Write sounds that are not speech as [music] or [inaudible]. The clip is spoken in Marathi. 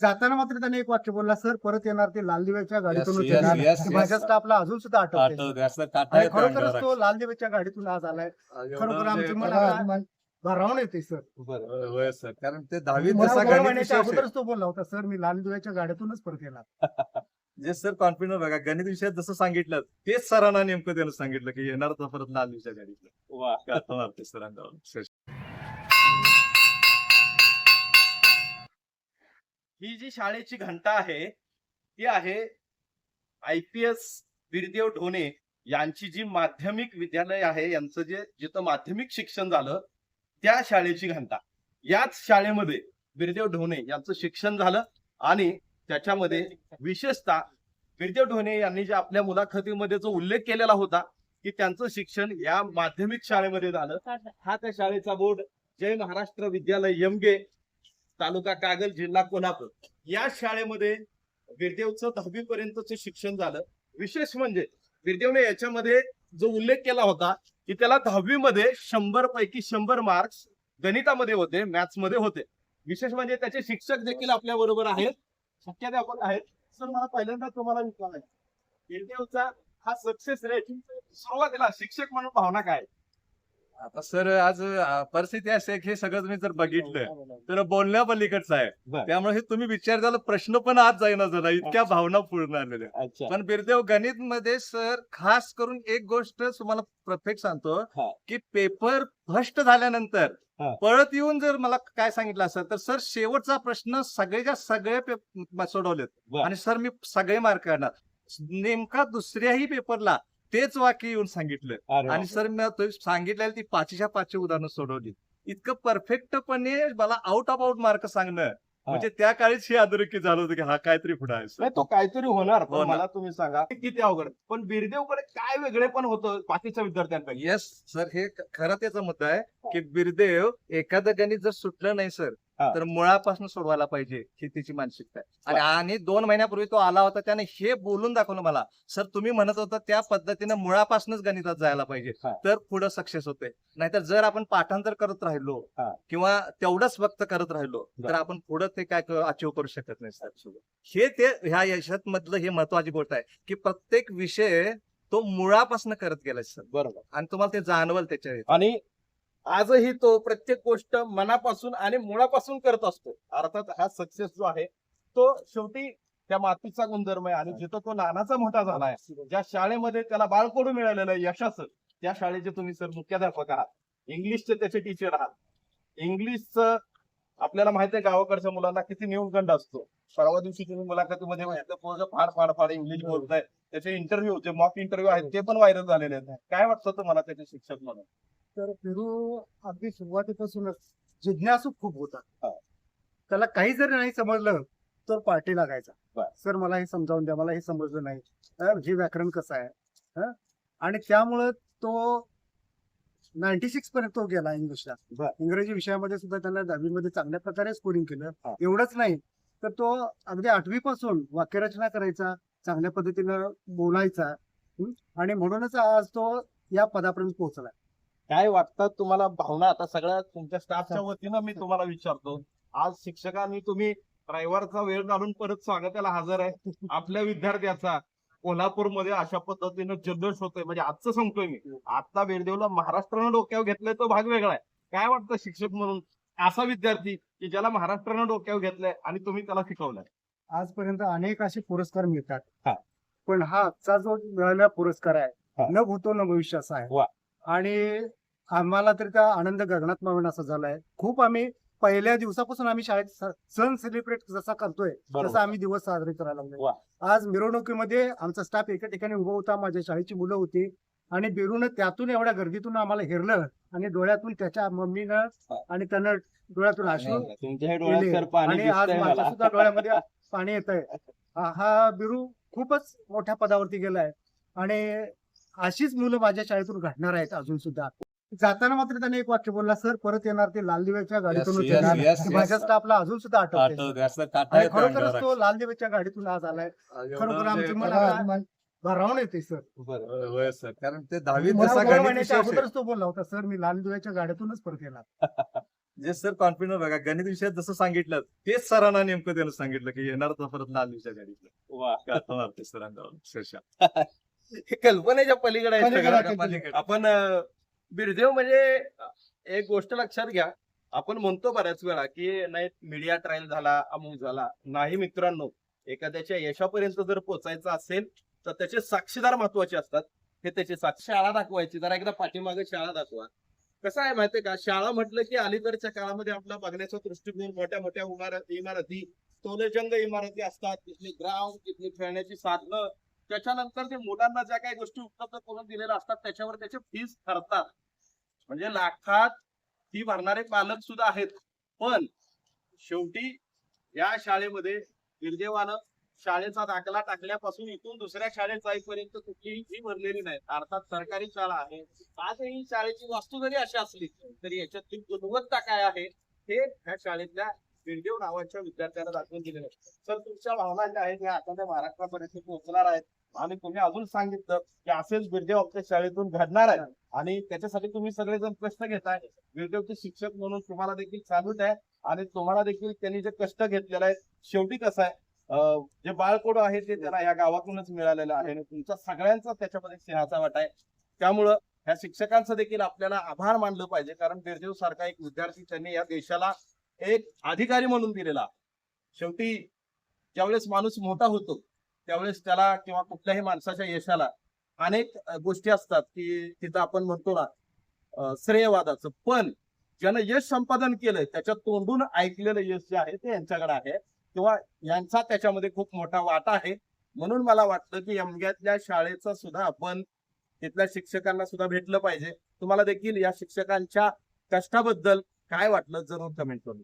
जाताना मात्र त्याने एक वाक्य बोलला सर परत येणार ते लाल दिव्याच्या yes. माझ्या स्टाफला अजून सुद्धा आठवते खरोखरच. तो लाल दिव्याच्या गाडीतून आज आलाय. खरोखर म्हणजे आमची मला- भरावून येते सर. सर. कारण ते गणित महिन्याच्या अगोदरच तो बोलला होता सर मी लाल दिव्याच्या गाडीतूनच परत येणार. [laughs] जे सर कॉन्फिडन्स बघा गणित विषयात जसं सांगितलं तेच सरांना नेमकं त्यानं सांगितलं की येणार परत लाल विषय गाडीतलं वा गाता ही जी शाळेची घंटा आहे ती आहे I P S Birdev Dhone यांची जी माध्यमिक विद्यालय आहे यांचं जे जिथं माध्यमिक शिक्षण झालं त्या शाळेची घंटा. याच शाळेमध्ये बिरदेव ढोणे यांचं शिक्षण झालं आणि त्याच्यामध्ये विशेषतः बिरदेव ढोणे यांनी जे आपल्या मुलाखतीमध्ये जो उल्लेख केलेला होता की त्यांचं शिक्षण या माध्यमिक शाळेमध्ये झालं. हा त्या शाळेचा बोर्ड जय महाराष्ट्र विद्यालय यमगे तालुका कागल जिल्हा कोल्हापूर. या शाळेमध्ये बिरदेवचं दहावी पर्यंतचं शिक्षण झालं. विशेष म्हणजे बिरदेवने याच्यामध्ये जो उल्लेख केला होता की त्याला दहावी मध्ये शंभर पैकी शंभर मार्क्स गणितामध्ये होते मॅथ्समध्ये होते. विशेष म्हणजे त्याचे शिक्षक देखील आपल्या बरोबर आहेत मुख्याध्यापक आहेत. सर मला पहिल्यांदा तुम्हाला विचारायचं बिरदेवचा हा सक्सेस रेट सुरुवातीला शिक्षक म्हणून भावना काय? आता सर आज परिस्थिती अशी आहे की हे सगळं तुम्ही जर बघितलं तर बोलण्या पलीकडचं आहे. त्यामुळे हे तुम्ही विचारताना प्रश्न पण आज जाईना झाला इतक्या भावना पूर्ण आलेल्या पण बिरदेव गणित मध्ये सर खास करून एक गोष्ट तुम्हाला परफेक्ट सांगतो हा. की पेपर फर्स्ट झाल्यानंतर हा. परत येऊन जर मला काय सांगितलं असं तर सर शेवटचा प्रश्न सगळेच्या सगळे सोडवलेत. आणि सर मी सगळे मार्क करणार नेमका दुसऱ्याही पेपरला तेच वाक्य येऊन सांगितलं. आणि सर मी तो सांगितलेलं ती पाचच्या पाचची उदाहरणं सोडवली. इतकं परफेक्टपणे मला आउट ऑफ आउट मार्क सांगणं. म्हणजे त्या काळीच हे अधोरेखित झालं होतं की हा काहीतरी पुढे आहे तो काहीतरी होणार हो. मला तुम्ही सांगा किती अवघड. पण बिरदेवकडे काय वेगळे पण होतं बाकीच्या विद्यार्थ्यांपैकी? येस सर हे खरं त्याचा मुद्दा आहे की बिरदेव एखादं गणित जर सुटलं नाही सर हा. तर मुळापासून सोडवायला पाहिजे ही त्याची मानसिकता आहे. आणि आणि दोन महिन्यापूर्वी तो आला होता त्याने हे बोलून दाखवलं मला. सर तुम्ही म्हणत होता त्या पद्धतीने मुळापासूनच गणितात जायला पाहिजे. तर पुढे सक्सेस होते. नाहीतर जर आपण पाठांतर करत राहिलो. किंवा तेवढंच फक्त करत राहिलो तर. आपण पुढे ते काय अचीव करू शकत नाही सर. हे ते ह्या यशात मधलं हे महत्वाची गोष्ट आहे की प्रत्येक विषय तो मुळापासून करत गेलाय सर. बरोबर. आणि तुम्हाला ते जाणवल त्याच्या आणि आजही तो प्रत्येक गोष्ट मनापासून आणि मुळापासून करत असतो. अर्थात हा सक्सेस जो आहे तो शेवटी त्या मातीचा गुणधर्म आहे आणि जिथं तो लहानाचा मोठा झाला आहे ज्या शाळेमध्ये त्याला बाळकडू मिळालेलं आहे यशाचं त्या शाळेचे तुम्ही सर मुख्याध्यापक आहात. इंग्लिशचे त्याचे टीचर आहात. इंग्लिशचं आपल्याला माहिती आहे गावाकडच्या मुलांना किती न्यूनगंड असतो. परवा दिवशी तुम्ही मुलाखतीमध्ये माहिती पोरं फार फार फार इंग्लिश बोलताय त्याचे इंटरव्ह्यू जे मॉक इंटरव्ह्यू आहेत ते पण व्हायरल झालेले आहेत काय वाटतं तुम्हाला त्याचे शिक्षक म्हणून तर पेरू अगदी सुरुवातीपासूनच जिज्ञासू खूप होता. त्याला काही जरी नाही समजलं तर पार्टी लागायचा. सर मला हे समजावून द्या मला हे समजलं नाही हे व्याकरण कसं आहे हं? आणि त्यामुळं तो नाईन्टी सिक्स पर्यंत तो गेला इंग्लिशला. इंग्रजी विषयामध्ये सुद्धा त्याला दहावीमध्ये चांगल्या प्रकारे स्कोरिंग केलं. एवढंच नाही तर तो अगदी आठवी पासून वाक्यरचना करायचा चांगल्या पद्धतीनं बोलायचा? आणि म्हणूनच आज तो या पदापर्यंत पोहोचला काय वाटतं तुम्हाला भावना? आता सगळ्या तुमच्या स्टाफच्या वतीनं मी तुम्हाला विचारतो. आज शिक्षकांनी तुम्ही ड्रायव्हरचा वेळ काढून परत स्वागताला हजर आहे. [laughs] आपल्या विद्यार्थ्याचा. कोल्हापूरमध्ये अशा पद्धतीनं जल्लोष होतोय. म्हणजे आजचं सांगतोय मी. आता बेरदेवला महाराष्ट्रानं डोक्यावर घेतलाय तो भाग वेगळा आहे. काय वाटतं शिक्षक म्हणून? असा विद्यार्थी की ज्याला महाराष्ट्रानं डोक्यावर घेतलंय आणि तुम्ही त्याला शिकवलंय. आजपर्यंत अनेक असे पुरस्कार मिळतात हा. पण हा आजचा जो मिळालेला पुरस्कार हा. आहे न भूतो न भविष्य असा आहे वा. आणि आम्हाला तर त्या आनंद गगनात मावेन असा झालाय खूप आम्ही पहिल्या दिवसापासून आम्ही शाळेत स- सण सेलिब्रेट जसा करतोय तसा आम्ही दिवस साजरे करायला वा. लागलो आज मिरवणुकीमध्ये आमचा स्टाफ एका ठिकाणी उभा होता माझ्या शाळेची मुलं होती आणि बिरून त्यातून एवढ्या गर्दीतून आम्हाला हेरलं आणि डोळ्यातून त्याच्या मम्मीनं आणि त्यानं डोळ्यातून तुमच्या हे. डोळ्यात पाणी आणि आज दिसतंय माझ्या मला. सुद्धा डोळ्यामध्ये पाणी येत आहे हा बिरू खूपच मोठ्या पदावरती गेलाय. आणि अशीच मुलं माझ्या शाळेतून घडणार आहेत अजून सुद्धा. जाताना मात्र त्याने एक वाक्य बोलला सर परत येणार ते लाल दिव्याच्या yes. माझ्या स्टाफला अजून सुद्धा आठवते खरोखरच. तो लाल दिव्याच्या गाडीतून आज आलाय. खरोखर आमची मला- भरावून येते सर. सर. कारण ते महिन्याच्या विषय अगोदरच तो बोलला होता सर मी लाल दिव्याच्या गाडीतूनच परत येणार. [laughs] जे सर कॉन्फिडन्स बघा गणित विषयात जसं सांगितलं तेच सरांना नेमकं त्यानं सांगितलं की येणार तर परत लाल विषय गाडीतलं सरांना हे कल्पनेच्या पलीकडे आहे. आपण बिरदेव म्हणजे एक गोष्ट लक्षात घ्या. आपण म्हणतो बऱ्याच वेळा की नाही मीडिया ट्रायल झाला अमुक झाला. नाही मित्रांनो एखाद्याच्या यशापर्यंत जर पोहोचायचं असेल तर त्याचे साक्षीदार महत्त्वाचे असतात. हे त्याचे साक्ष शाळा दाखवायची. जरा एकदा पाठीमागे शाळा दाखवा. कसं आहे माहितीये का? शाळा म्हटलं की अलीकडच्या काळामध्ये आपला बघण्याचा दृष्टिकोन मोठ्या मोठ्या इमारती तोलेजंग इमारती असतात तिथले ग्राउंड तिथली खेळण्याची साधनं. त्याच्यानंतर ते मुलांना ज्या काही गोष्टी उपलब्ध करून दिलेल्या असतात त्याच्यावर त्याचे फीस ठरतात. म्हणजे लाखात फी भरणारे पालक सुद्धा आहेत. पण शेवटी या शाळेमध्ये दुर्दैवानं शाळेचा दाखला टाकल्यापासून इथून दुसऱ्या शाळेत जाईपर्यंत कुठलीही फी भरलेली नाही. अर्थात सरकारी शाळा आहे. आजही शाळेची वास्तू जरी अशी असली तरी याच्यातली गुणवत्ता काय आहे हे ह्या शाळेतल्या बिरदेव नावाच्या विद्यार्थ्यांना दाखवून दिलेलं आहे. सर तुमच्या भावना ज्या आहेत ह्या आता त्या महाराष्ट्रापर्यंत पोहोचणार आहेत. आणि तुम्ही अजून सांगितलं की असेच बिरदेव आपल्या शाळेतून घडणार आहे आणि त्याच्यासाठी तुम्ही सगळेजण कष्ट घेताय. बिरदेवचे शिक्षक म्हणून तुम्हाला देखील चालूच आहे. आणि तुम्हाला देखील त्यांनी जे कष्ट घेतलेले आहेत शेवटी कसं आहे? जे बाळकोड आहे ते त्यांना या गावातूनच मिळालेलं आहे आणि तुमचा सगळ्यांचा त्याच्यामध्ये सिंहाचा वाटा आहे. त्यामुळं ह्या शिक्षकांचं देखील आपल्याला आभार मानलं पाहिजे. कारण बिरदेव सारखा एक विद्यार्थी त्यांनी या देशाला एक अधिकारी म्हणून दिलेला. शेवटी ज्यावेळेस माणूस मोठा होतो त्यावेळेस त्याला किंवा कुठल्याही माणसाच्या यशाला अनेक गोष्टी असतात की तिथं आपण म्हणतो ना श्रेयवादाचं. पण ज्यानं यश संपादन केलंय त्याच्या तोंडून ऐकलेलं यश जे आहे ते यांच्याकडे आहे. किंवा यांचा त्याच्यामध्ये खूप मोठा वाटा आहे. म्हणून मला वाटतं की यमग्यातल्या शाळेचं सुद्धा आपण तिथल्या शिक्षकांना सुद्धा भेटलं पाहिजे. तुम्हाला देखील या शिक्षकांच्या कष्टाबद्दल काय वाटलं जरूर कमेंट करून